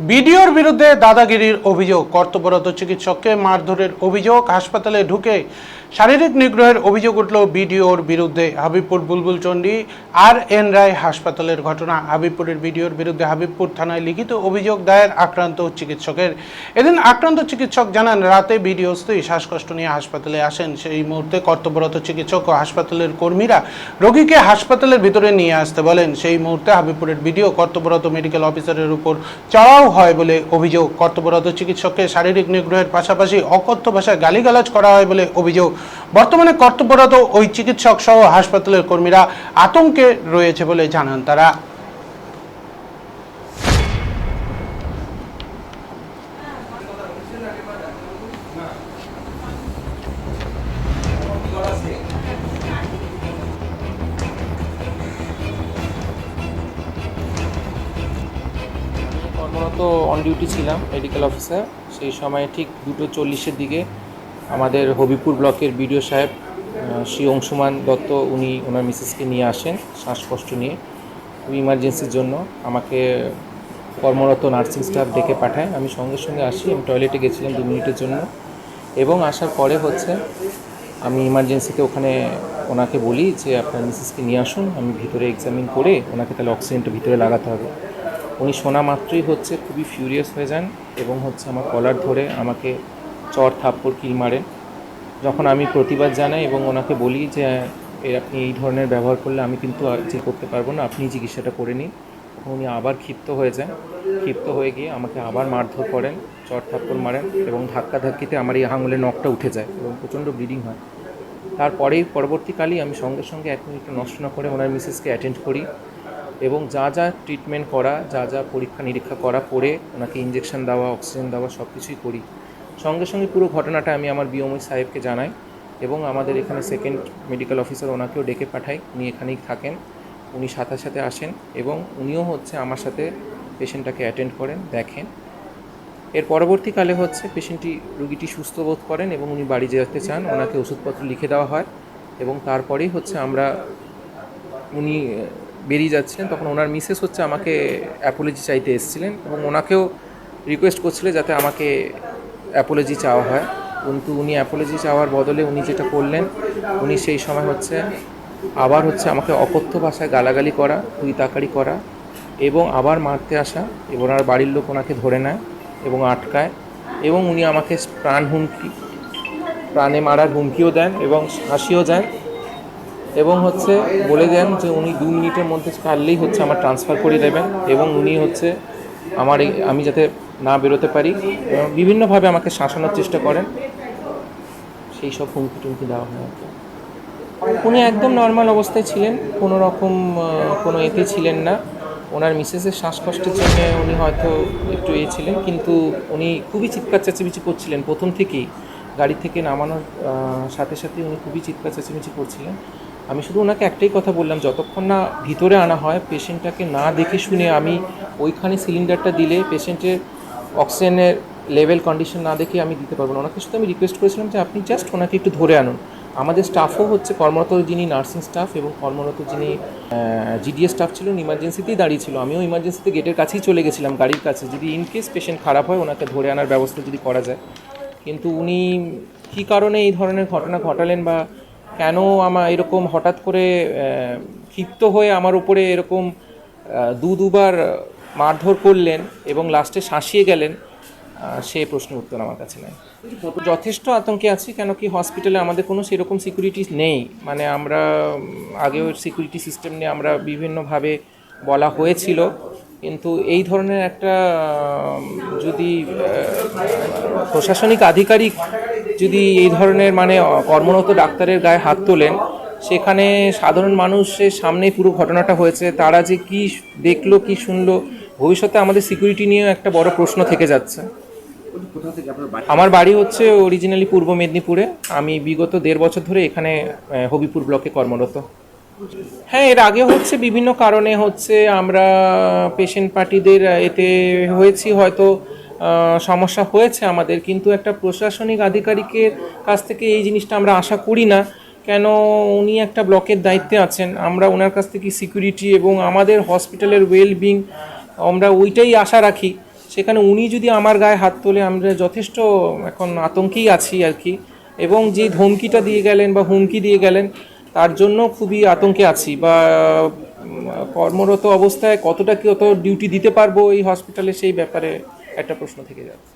বিডিওর বিরুদ্ধে দাদাগিরির অভিযোগ। কর্তব্যরত চিকিৎসককে মারধরের অভিযোগ। হাসপাতালে ঢুকে শারীরিক নিগ্রহের অভিযোগ উঠল বিডিওর বিরুদ্ধে। হাবিবপুর বুলবুল চণ্ডী আর এন রায় হাসপাতালের ঘটনা। হাবিবপুরের বিডিওর বিরুদ্ধে হাবিবপুর থানায় লিখিত অভিযোগ দায়ের আক্রান্ত চিকিৎসকের। এদিন আক্রান্ত চিকিৎসক জানান, রাতে বিডিও স্ত্রী শ্বাসকষ্ট নিয়ে হাসপাতালে আসেন। সেই মুহূর্তে কর্তব্যরত চিকিৎসক ও হাসপাতালের কর্মীরা রোগীকে হাসপাতালের ভিতরে নিয়ে আসতে বলেন। সেই মুহূর্তে হাবিবপুরের বিডিও কর্তব্যরত মেডিকেল অফিসারের উপর চড়াও হয় বলে অভিযোগ। কর্তব্যরত চিকিৎসককে শারীরিক নিগ্রহের পাশাপাশি অকথ্য ভাষায় গালিগালাজ করা হয় বলে অভিযোগ। বর্তমানে কর্তব্যরত ওই চিকিৎসক সহ হাসপাতালের কর্মীরা আতঙ্কে রয়েছে বলে জানান তারা। কর্মরত অন ডিউটি ছিলাম মেডিকেল অফিসার সেই সময় ঠিক দুটো চল্লিশের দিকে আমাদের হবিপুর ব্লকের বিডিও সাহেব শ্রী অংশুমান দত্ত, উনি ওনার মিসেসকে নিয়ে আসেন শ্বাসকষ্ট নিয়ে। ইমার্জেন্সির জন্য আমাকে কর্মরত নার্সিং স্টাফ ডেকে পাঠায়। আমি সঙ্গে সঙ্গে আসি, আমি টয়লেটে গেছিলাম দু মিনিটের জন্য। এবং আসার পরে হচ্ছে, আমি ইমার্জেন্সিতে ওখানে ওনাকে বলি যে, আপনার মিসেসকে নিয়ে আসুন, আমি ভিতরে এক্সামিন করে ওনাকে তাহলে অক্সিজেনটা ভিতরে লাগাতে হবে। উনি শোনা মাত্রই হচ্ছে, খুবই ফিউরিয়াস হয়ে যান এবং হচ্ছে আমার কলার ধরে আমাকে চর থাপ্পড় কিল মারেন। যখন আমি প্রতিবাদ জানাই এবং ওনাকে বলি যে এর আপনি এই ধরনের ব্যবহার করলে আমি কিন্তু আর যে করতে পারব না, আপনি চিকিৎসাটা করে নিন। তখন উনি আবার ক্ষিপ্ত হয়ে যান। ক্ষিপ্ত হয়ে গিয়ে আমাকে আবার মারধর করেন, চর থাপ্পড় মারেন এবং ধাক্কা ধাক্কিতে আমার এই আঙুলের নখটা উঠে যায় এবং প্রচণ্ড ব্লিডিং হয়। তারপরেই পরবর্তীকালেই আমি সঙ্গে সঙ্গে এক মিনিট নষ্ট না করে ওনার মিসেসকে অ্যাটেন্ড করি। এবং যা যা ট্রিটমেন্ট করা, যা যা পরীক্ষা নিরীক্ষা করা করে ওনাকে ইঞ্জেকশন দেওয়া অক্সিজেন দেওয়া সব কিছুই করি। সঙ্গে সঙ্গে পুরো ঘটনাটা আমি আমার বিওমই সাহেবকে জানাই এবং আমাদের এখানে সেকেন্ড মেডিকেল অফিসার ওনাকেও ডেকে পাঠাই। উনি এখানেই থাকেন, উনি সাথে সাথে আসেন এবং উনিও হচ্ছে আমার সাথে পেশেন্টটাকে অ্যাটেন্ড করেন, দেখেন। এর পরবর্তীকালে হচ্ছে পেশেন্টটি রুগীটি সুস্থ বোধ করেন এবং উনি বাড়ি যেতে চান, ওনাকে ওষুধপত্র লিখে দেওয়া হয় এবং তারপরেই হচ্ছে আমরা উনি বেরিয়ে যাচ্ছিলেন, তখন ওনার মিসেস হচ্ছে আমাকে অ্যাপোলজি চাইতে এসেছিলেন এবং ওনাকেও রিকোয়েস্ট করছিলেন যাতে আমাকে অ্যাপোলজি চাওয়া হয়। কিন্তু উনি অ্যাপোলজি চাওয়ার বদলে উনি যেটা করলেন, উনি সেই সময় হচ্ছে আবার হচ্ছে আমাকে অকথ্য ভাষায় গালাগালি করা তুই তাকারি করা এবং আবার মারতে আসা এবং ওনার বাড়ির লোক ওনাকে ধরে নেয় এবং আটকায় এবং উনি আমাকে প্রাণ হুমকি, প্রাণে মারার হুমকিও দেন এবং হাসিও দেন। এবং হচ্ছে বলে দেন যে উনি দু মিনিটের মধ্যে পারলেই হচ্ছে আমার ট্রান্সফার করে দেবেন এবং উনি হচ্ছে আমার এই আমি যাতে না বেরোতে পারি বিভিন্নভাবে আমাকে শাসানোর চেষ্টা করেন। সেই সব হুমকি টুমকি দেওয়া হয় উনি একদম নর্মাল অবস্থায় ছিলেন, কোনো রকম কোনো এতে ছিলেন না। ওনার মিসেসের শ্বাসকষ্টের জন্য উনি হয়তো একটু এ ছিলেন, কিন্তু উনি খুবই চিৎকার চেঁচামেচি করছিলেন। প্রথম থেকেই গাড়ি থেকে নামানোর সাথে সাথে উনি খুবই চিৎকার চেঁচামেচি করছিলেন। আমি শুধু ওনাকে একটাই কথা বললাম, যতক্ষণ না ভিতরে আনা হয় পেশেন্টটাকে না দেখে শুনে আমি ওইখানে সিলিন্ডারটা দিলে পেশেন্টের অক্সিজেনের লেভেল কন্ডিশন না দেখে আমি দিতে পারব না। ওনাকে শুধু আমি রিকোয়েস্ট করেছিলাম যে আপনি জাস্ট ওনাকে একটু ধরে আনুন। আমাদের স্টাফও হচ্ছে কর্মরত যিনি নার্সিং স্টাফ এবং কর্মরত যিনি জিডিএস স্টাফ ছিলেন ইমার্জেন্সিতেই দাঁড়িয়ে ছিল। আমিও ইমার্জেন্সিতে গেটের কাছেই চলে গেছিলাম, গাড়ির কাছে। যদি ইন কেস পেশেন্ট খারাপ হয়, ওনাকে ধরে আনার ব্যবস্থা যদি করা যায়। কিন্তু উনি কী কারণে এই ধরনের ঘটনা ঘটালেন বা কেন আমার এরকম হঠাৎ করে ক্ষিপ্ত হয়ে আমার উপরে এরকম দু দুবার মারধর করলেন এবং লাস্টে শাসিয়ে গেলেন সে প্রশ্নের উত্তর আমার কাছে নেই। যথেষ্ট আতঙ্কে আছি কেন কি হসপিটালে আমাদের কোনো সেরকম সিকিউরিটি নেই। মানে আমরা আগেও সিকিউরিটি সিস্টেম নিয়ে আমরা বিভিন্নভাবে বলা হয়েছিল। কিন্তু এই ধরনের একটা যদি প্রশাসনিক আধিকারিক যদি এই ধরনের মানে কর্মরত ডাক্তারের গায়ে হাত তোলেন, সেখানে সাধারণ মানুষের সামনে পুরো ঘটনাটা হয়েছে। তারা যে কি দেখল, কি শুনলো, ভবিষ্যতে আমাদের সিকিউরিটি নিয়েও একটা বড় প্রশ্ন থেকে যাচ্ছে। আমার বাড়ি হচ্ছে অরিজিনালি পূর্ব মেদিনীপুরে। আমি বিগত দেড় বছর ধরে এখানে হবিপুর ব্লকে কর্মরত। হ্যাঁ এর আগে হচ্ছে বিভিন্ন কারণে হচ্ছে আমরা পেশেন্ট পার্টিদের এতে হয়েছি। হয়তো সমস্যা হয়েছে আমাদের, কিন্তু একটা প্রশাসনিক আধিকারিকের কাছ থেকে এই জিনিসটা আমরা আশা করি না। কেন উনি একটা ব্লকের দায়িত্বে আছেন, আমরা ওনার কাছ থেকে সিকিউরিটি এবং আমাদের হসপিটালের ওয়েলবিং আমরা ওইটাই আশা রাখি। সেখানে উনি যদি আমার গায়ে হাত তোলে, আমরা যথেষ্ট এখন আতঙ্কেই আছি আর কি। এবং যে ধমকিটা দিয়ে গেলেন বা হুমকি দিয়ে গেলেন, তার জন্য খুবই আতঙ্কে আছি বা কর্মরত অবস্থায় কতটা কত ডিউটি দিতে পারব এই হসপিটালে সেই ব্যাপারে একটা প্রশ্ন থেকে যাচ্ছে।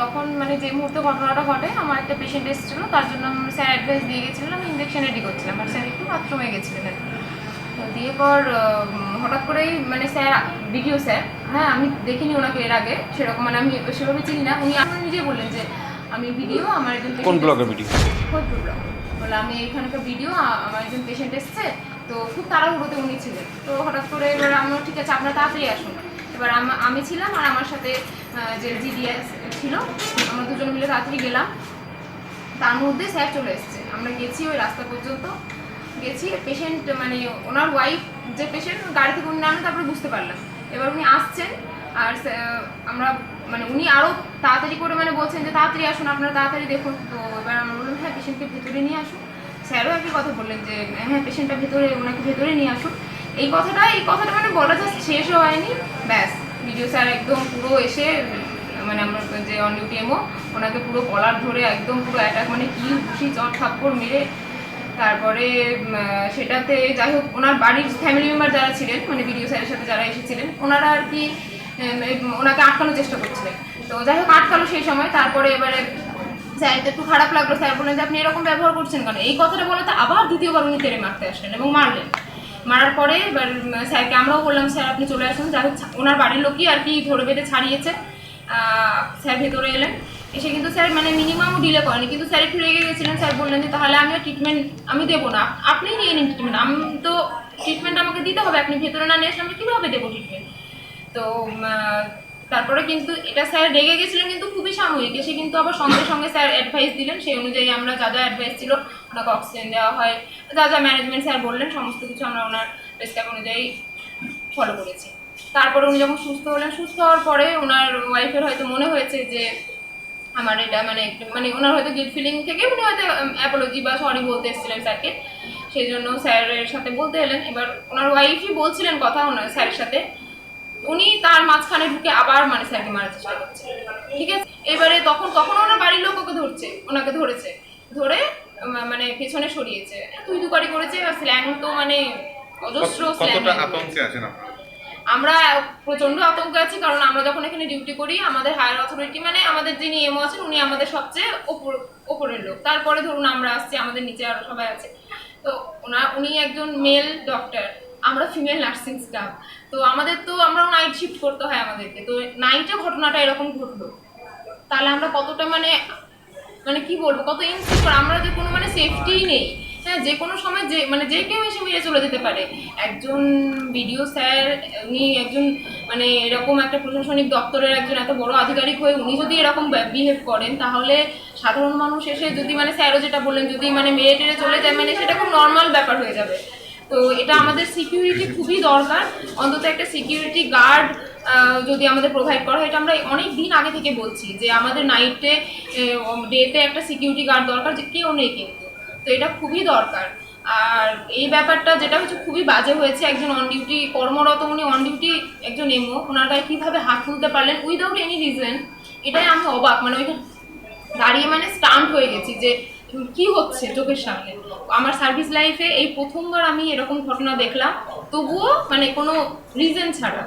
তখন মানে যে মুহূর্তে ঘটনাটা ঘটে আমার একটা পেশেন্ট এসেছিল তার জন্য আমি স্যার অ্যাডভাইস দিয়ে গেছিলেন আমি ইঞ্জেকশন রেডি করছিলাম আর স্যার একটু বাথরুমে গেছিলেন। দিয়ে পর হঠাৎ করেই মানে স্যার ভিডিও স্যার হ্যাঁ আমি দেখিনি ওনাকে এর আগে সেরকম মানে আমি সেভাবে চিনি না। উনি আমার নিজে বললেন যে আমি ভিডিও আমার একজন কোন ব্লগে এসেছে। ভিডিও ফরিদপুর ব্লক বলে, আমি এখানকার ভিডিও আমার একজন পেশেন্ট এসছে, তো খুব তাড়াহুড়োতে উনি ছিলেন। তো হঠাৎ করে এবার আমরা ঠিক আছে, আপনারা তাড়াতাড়ি আসুন। এবার আম- ছিলাম আর আমার সাথে যে জিডিএস ছিল, আমরা দুজন মিলে তাড়াতাড়ি গেলাম। তার মধ্যে স্যার চলে এসছে। আমরা গেছি ওই রাস্তা পর্যন্ত। গেছি পেশেন্ট মানে ওনার ওয়াইফ যে পেশেন্ট গাড়ি থেকে উনি নামেন তারপরে বুঝতে পারলাম। এবার উনি আসছেন আর আমরা মানে উনি আরও তাড়াতাড়ি করে মানে বলছেন যে, তাড়াতাড়ি আসুন, আপনারা তাড়াতাড়ি দেখুন। তো এবার আমরা বললাম হ্যাঁ পেশেন্টকে ভেতরে নিয়ে আসুন স্যারও একই কথা বললেন যে হ্যাঁ পেশেন্টটা ভেতরে, ওনাকে ভেতরে নিয়ে আসুন এই কথাটা এই কথাটা মানে বলা জাস্ট শেষও হয়নি। ব্যাস ভিডিও স্যার একদম পুরো এসে মানে আমরা যে অন ডিউটি ওনাকে পুরো কলার ধরে একদম পুরো অ্যাটাক মানে কি ঘুষি, চট থাপ্পড় মেরে, তারপরে সেটাতে যাই হোক, ওনার বাড়ির ফ্যামিলি মেম্বার যারা ছিলেন মানে ভিডিও স্যারের সাথে যারা এসেছিলেন, ওনারা আর কি ওনাকে আটকানোর চেষ্টা করছিলেন। তো যাই হোক, আটকালো সেই সময়, তারপরে এবারে স্যার একটু খারাপ লাগল স্যার। বললেন যে, আপনি এরকম ব্যবহার করছেন কেন? এই কথাটা বলাতে আবার দ্বিতীয়বার উনি তেড়ে মারতে আসলেন এবং মারলেন। মারার পরে, এবার স্যারকে আমরাও বললাম, স্যার, আপনি চলে আসুন। হোক ওনার বাড়ির লোকই আর কি ধরে বেঁধে ছাড়িয়েছে। স্যার ভেতরে এলেন। এসে কিন্তু স্যার মানে মিনিমামও ডিলে করেনি। কিন্তু স্যার একটু রেগে গেছিলেন। স্যার বললেন যে, তাহলে আমি ট্রিটমেন্ট আমি দেবো না। আপনিই নিয়ে নিন ট্রিটমেন্ট আমি তো ট্রিটমেন্ট আমাকে দিতে হবে। আপনি ভেতরে না নিয়ে আসলে আমি কীভাবে দেবো ট্রিটমেন্ট তো তারপরে কিন্তু এটা স্যার রেগে গেছিলেন কিন্তু খুবই সাময়িক। এসে কিন্তু আবার সঙ্গে সঙ্গে স্যার অ্যাডভাইস দিলেন। সেই অনুযায়ী আমরা যা যা অ্যাডভাইস ছিল ওনাকে অক্সিজেন দেওয়া হয়, যা যা ম্যানেজমেন্ট স্যার বললেন, সমস্ত কিছু আমরা ওনার প্রেসক্রাইব অনুযায়ী ফলো করেছি। তারপরে উনি যখন সুস্থ হলেন, সুস্থ হওয়ার পরে ওনার ওয়াইফের হয়তো মনে হয়েছে যে আমার এটা মানে একটু মানে ওনার হয়তো গিল্ট ফিলিং থেকে উনি হয়তো অ্যাপোলজি বা সরি বলতে এসেছিলেন স্যারকে। সেই জন্য স্যারের সাথে বলতে এলেন। এবার ওনার ওয়াইফই বলছিলেন কথা ওনার স্যারের সাথে। উনি তার মাঝখানে ঢুকে আবার মানে স্যারকে মারার চেষ্টা করছে। ঠিক আছে? এবারে তখন তখন ওনার বাড়ির লোক ওকে ধরছে ওনাকে ধরেছে। ধরে মানে পেছনে সরিয়েছে। তুই তুকারি করেছে স্ল্যাং তো মানে অজস্র স্ল্যাং আমরা প্রচণ্ড আতঙ্কে আছি কারণ আমরা যখন এখানে ডিউটি করি আমাদের হায়ার অথরিটি মানে আমাদের যিনি এমও আছেন উনি আমাদের সবচেয়ে ওপর ওপরের লোক। তারপরে ধরুন আমরা আসছি আমাদের নিচে আরও সবাই আছে। তো ওনা উনি একজন মেল ডক্টর আমরা ফিমেল নার্সিং স্টাফ তো আমাদের তো আমরা নাইট শিফট করতে হয় আমাদেরকে। তো নাইটে ঘটনাটা এরকম ঘটলো। তাহলে আমরা কতটা মানে মানে কি বলব, কত ইনসিকিউর আমরা যে কোনো মানে সেফটিই নেই। হ্যাঁ যে কোনো সময় যে মানে যে কেউ এসে মেরে চলে যেতে পারে। একজন বিডিও স্যার, উনি একজন মানে এরকম একটা প্রশাসনিক দপ্তরের একজন এত বড় আধিকারিক হয়ে উনি যদি এরকম বিহেভ করেন, তাহলে সাধারণ মানুষ এসে যদি মানে স্যারও যেটা বললেন, যদি মানে মেরে টেরে চলে যায় মানে সেটা খুব নর্মাল ব্যাপার হয়ে যাবে। তো এটা আমাদের সিকিউরিটি খুবই দরকার। অন্তত একটা সিকিউরিটি গার্ড যদি আমাদের প্রোভাইড করা হয়। এটা আমরা অনেক দিন আগে থেকে বলছি যে আমাদের নাইটে ডেতে একটা সিকিউরিটি গার্ড দরকার যে কেউ নেই কিন্তু। তো এটা খুবই দরকার। আর এই ব্যাপারটা যেটা হচ্ছে খুবই বাজে হয়েছে। একজন অন ডিউটি কর্মরত, উনি অন ডিউটি একজন এমও ওনার গায়ে কীভাবে হাত তুলতে পারলেন উইদাউট এনি রিজন এটাই আমি অবাক। মানে ওইখানে দাঁড়িয়ে মানে স্টান্ট হয়ে গেছি যে কি হচ্ছে চোখের সামনে? আমার সার্ভিস লাইফে এই প্রথমবার আমি এরকম ঘটনা দেখলাম তবুও মানে কোনো রিজন ছাড়া।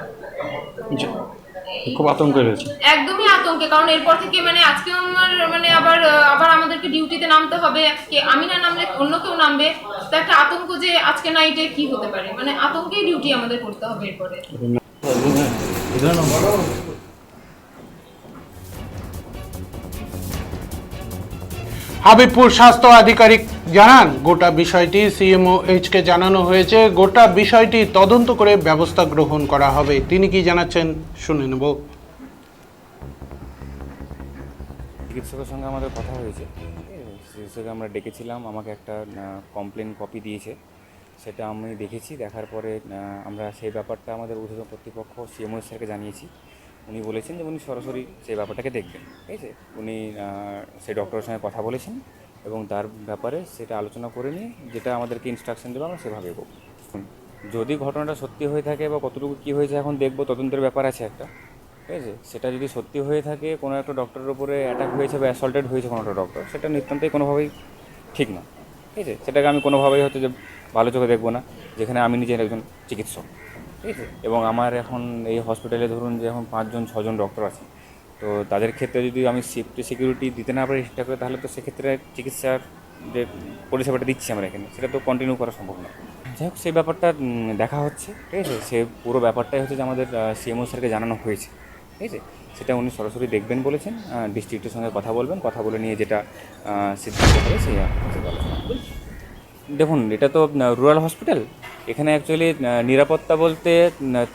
খুব আতঙ্কে রয়েছে। একদমই আতঙ্কে কারণ এরপর থেকে মানে আজকে আমার মানে আবার আবার আমাদেরকে ডিউটিতে নামতে হবে। আজকে আমি না নামলে অন্য কেউ নামবে। তো একটা আতঙ্ক যে আজকে নাইটে কি হতে পারে? মানে আতঙ্কেই ডিউটি আমাদের করতে হবে এরপরে। হাবিবপুর স্বাস্থ্য আধিকারিক জানান, গোটা বিষয়টি সিএমও এইচকে জানানো হয়েছে। গোটা বিষয়টি তদন্ত করে ব্যবস্থা গ্রহণ করা হবে। তিনি কি জানাচ্ছেন, শুনে নেব। চিকিৎসকের সঙ্গে আমাদের কথা হয়েছে। চিকিৎসকে আমরা ডেকেছিলাম, আমাকে একটা কমপ্লেন কপি দিয়েছে। সেটা আমি দেখেছি, দেখার পরে আমরা সেই ব্যাপারটা আমাদের ঊর্ধ্বতন কর্তৃপক্ষ সিএমও স্যারকে জানিয়েছি। উনি বলেছেন যে উনি সরাসরি সেই ব্যাপারটাকে দেখবেন, ঠিক আছে? উনি সেই ডক্টরের সঙ্গে কথা বলেছেন এবং তার ব্যাপারে সেটা আলোচনা করে নিয়ে যেটা আমাদেরকে ইনস্ট্রাকশন দেবে আমরা সেভাবে এগোবো যদি ঘটনাটা সত্যি হয়ে থাকে বা কতটুকু কী হয়েছে এখন দেখব, তদন্তের ব্যাপার আছে একটা, ঠিক আছে? সেটা যদি সত্যি হয়ে থাকে, কোনো একটা ডক্টরের উপরে অ্যাটাক হয়েছে বা অ্যাসল্টেড হয়েছে কোনো একটা ডক্টর সেটা নিতান্তই কোনোভাবেই ঠিক না, ঠিক আছে? সেটাকে আমি কোনোভাবেই হচ্ছে যে ভালো চোখে দেখব না, যেখানে আমি নিজের একজন চিকিৎসক। এবং আমার এখন এই হসপিটালে ধরুন যে এখন পাঁচজন, ছজন ডক্টর আছে। তো তাদের ক্ষেত্রে যদি আমি সেফটি সিকিউরিটি দিতে না পারি ঠিকঠাক করে, তাহলে তো সেক্ষেত্রে চিকিৎসার যে পরিষেবাটা দিচ্ছি আমরা এখানে। সেটা তো কন্টিনিউ করা সম্ভব না। যাই হোক, সেই ব্যাপারটা দেখা হচ্ছে, ঠিক আছে? সে পুরো ব্যাপারটাই হচ্ছে যে আমাদের সিএমও স্যারকে জানানো হয়েছে, ঠিক আছে? সেটা উনি সরাসরি দেখবেন বলেছেন ডিস্ট্রিক্টের সঙ্গে কথা বলবেন, কথা বলে নিয়ে যেটা সিদ্ধান্ত হবে সেই আলোচনা। দেখুন, এটা তো রুরাল হসপিটাল এখানে অ্যাকচুয়ালি নিরাপত্তা বলতে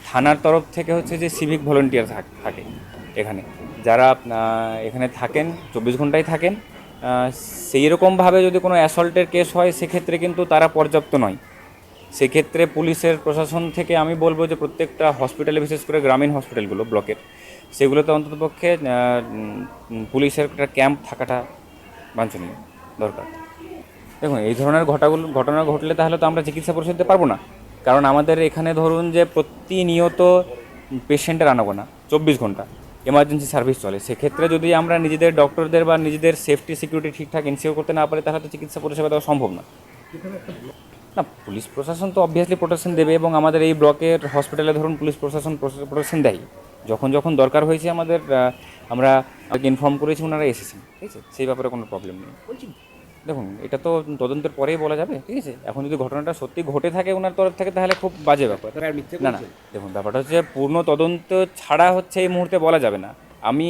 থানার তরফ থেকে হচ্ছে যে সিভিক ভলেন্টিয়ার থাকে এখানে। যারা এখানে থাকেন, চব্বিশ ঘন্টায় থাকেন সেই রকমভাবে যদি কোনো অ্যাসল্টের কেস হয়, সেক্ষেত্রে কিন্তু তারা পর্যাপ্ত নয়। সেক্ষেত্রে পুলিশের প্রশাসন থেকে আমি বলব যে প্রত্যেকটা হসপিটালে বিশেষ করে গ্রামীণ হসপিটালগুলো ব্লকের সেগুলোতে অন্ততপক্ষে পুলিশের একটা ক্যাম্প থাকাটা বাঞ্ছনীয়, দরকার। দেখুন, এই ধরনের ঘটাগুলো, ঘটনা ঘটলে তাহলে তো আমরা চিকিৎসা পরিষেবা পারব না। কারণ আমাদের এখানে ধরুন যে প্রতিনিয়ত পেশেন্টের আনাগোনা, চব্বিশ ঘণ্টা এমার্জেন্সি সার্ভিস চলে। সেক্ষেত্রে যদি আমরা নিজেদের ডক্টরদের বা নিজেদের সেফটি সিকিউরিটি ঠিকঠাক এনসিওর করতে না পারি, তাহলে তো চিকিৎসা পরিষেবা দেওয়া সম্ভব না। না, পুলিশ প্রশাসন তো অবভিয়াসলি প্রোটেকশন দেবে এবং আমাদের এই ব্লকের হসপিটালে ধরুন পুলিশ প্রশাসন প্রোটেকশন দেয় যখন যখন দরকার হয়েছে আমাদের আমরা ইনফর্ম করেছি, ওনারা এসেছেন। ঠিক আছে? সেই ব্যাপারে কোনো প্রবলেম নেই। দেখুন এটা তো তদন্তের পরেই বলা যাবে ঠিক আছে? এখন যদি ঘটনাটা সত্যি ঘটে থাকে ওনার তরফ থেকে তাহলে খুব বাজে ব্যাপার। না না দেখুন ব্যাপারটা হচ্ছে পূর্ণ তদন্ত ছাড়া হচ্ছে এই মুহূর্তে বলা যাবে না। আমি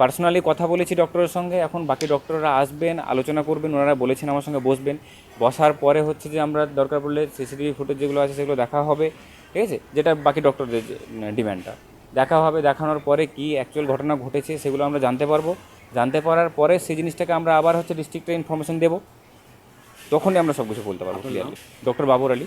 পার্সোনালি কথা বলেছি ডক্টরের সঙ্গে এখন বাকি ডক্টররা আসবেন আলোচনা করবেন ওনারা বলেছেন আমার সঙ্গে বসবেন। বসার পরে হচ্ছে যে আমরা দরকার পড়লে সিসিটিভি ফুটেজ যেগুলো আছে সেগুলো দেখা হবে ঠিক আছে? যেটা বাকি ডক্টরদের ডিম্যান্ডটা দেখা হবে দেখানোর পরে কি অ্যাকচুয়াল ঘটনা ঘটেছে সেগুলো আমরা জানতে পারব। জানতে পারার পরে সেই জিনিসটাকে আমরা আবার হচ্ছে ডিস্ট্রিক্টে ইনফরমেশন দেবো। তখনই আমরা সব কিছু বলতে পারব ক্লিয়ারলি ডক্টর বাবুর আলী।